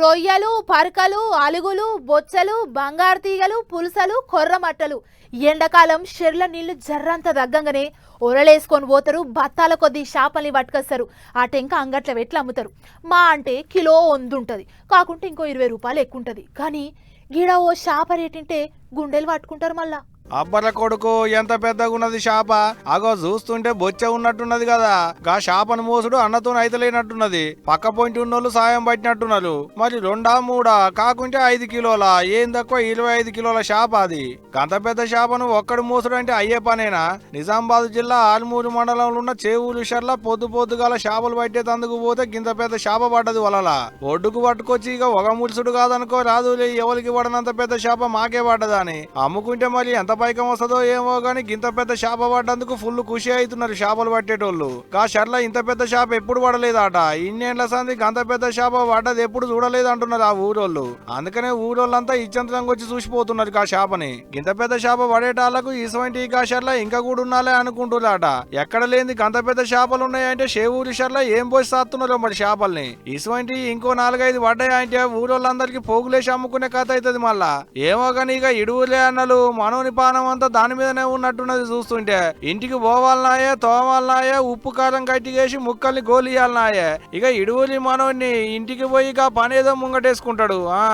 రొయ్యలు పరకలు అలుగులు బొచ్చలు బంగారు తీగలు పులసలు కొర్రమట్టలు ఎండాకాలం షెర్ల నీళ్ళు జర్రంత దగ్గంగానే ఒరలేసుకొని పోతారు బత్తాల కొద్దీ చేపల్ని పట్టుకొస్తారు. ఆ టెంక అంగట్ల వెట్లు అమ్ముతారు. మా అంటే కిలో ఉంటుంది కాకుంటే ఇంకో ఇరవై రూపాయలు ఎక్కువ ఉంటుంది కానీ గీడ ఓ చేప రేటింటే గుండెలు పట్టుకుంటారు మళ్ళా. అబ్బర కొడుకు ఎంత పెద్దగా ఉన్నది షాప? అగో చూస్తుంటే బొచ్చ ఉన్నట్టున్నది కదా. గా షాపను మోసుడు అన్నతో అయితలేనట్టున్నది. పక్క పొంటి ఉన్నోళ్ళు సాయం పట్టినట్టున్నారు. మరి రెండా మూడా? కాకుంటే ఐదు కిలోల? ఏం తక్కువ ఇరవై ఐదు కిలోల షాప అది? గంత పెద్ద షాపను ఒక్కడు మోసుడు అంటే అయ్యే పనేనా? నిజామాబాద్ జిల్లా ఆల్మూరు మండలంలో ఉన్న చేవులు షర్ల పొద్దు పొద్దుగాల షాపలు పట్టేతందుకు పోతే గింత పెద్ద షాప పడ్డది వలల. ఒడ్డుకు పట్టుకొచ్చి ఇక ఒక ముడుసుడు కాదనుకో రాదు ఎవరికి పడనంత పెద్ద షాప మాకే పడ్డదని. అమ్ముకుంటే మరి ఎంత పైకం వస్తుందో ఏమో కానీ గింత పెద్ద చేప పడ్డందుకు ఫుల్ ఖుషి అవుతున్నారు చేపలు పట్టేటోళ్ళు. కా షర్ల ఇంత పెద్ద చేప ఎప్పుడు పడలేదట? ఇన్నేళ్ళ సంది గంత పెద్ద చేప పడ్డది ఎప్పుడు చూడలేదు అంటున్నారు ఆ ఊరోళ్ళు. అందుకనే ఊరోళ్ళంతా ఇచ్చంతరంగా వచ్చి చూసిపోతున్నారు కా షాపని గింత పెద్ద షాప పడేటాళ్ళకు ఇసువంటి కా షర్ల ఇంకా కూడా ఉన్నాలే అనుకుంటున్నారట. ఎక్కడ లేని గంత పెద్ద షాపలు ఉన్నాయంటే షేవూరి షర్ల ఏం పోసి సాత్తున్నారో మరి షాపల్ని ఇసువంటి ఇంకో నాలుగైదు పడ్డాయంటే ఊరోళ్ళందరికీ పోగులేసి అమ్ముకునే కథ అవుతుంది మళ్ళా. ఏమో కానీ ఇక ఇడువులే అన్నలు మనోని పానం అంతా దాని మీదనే ఉన్నట్టున్నది చూస్తుంటే. ఇంటికి పోవాలనాయే తోవాలనాయే ఉప్పు కారం కట్టిగేసి ముక్కల్ని గోలియాలనాయే ఇక ఇడువులి మనోడిని ఇంటికి పోయి ఇక పనేదో ముంగటేసుకుంటాడు ఆ.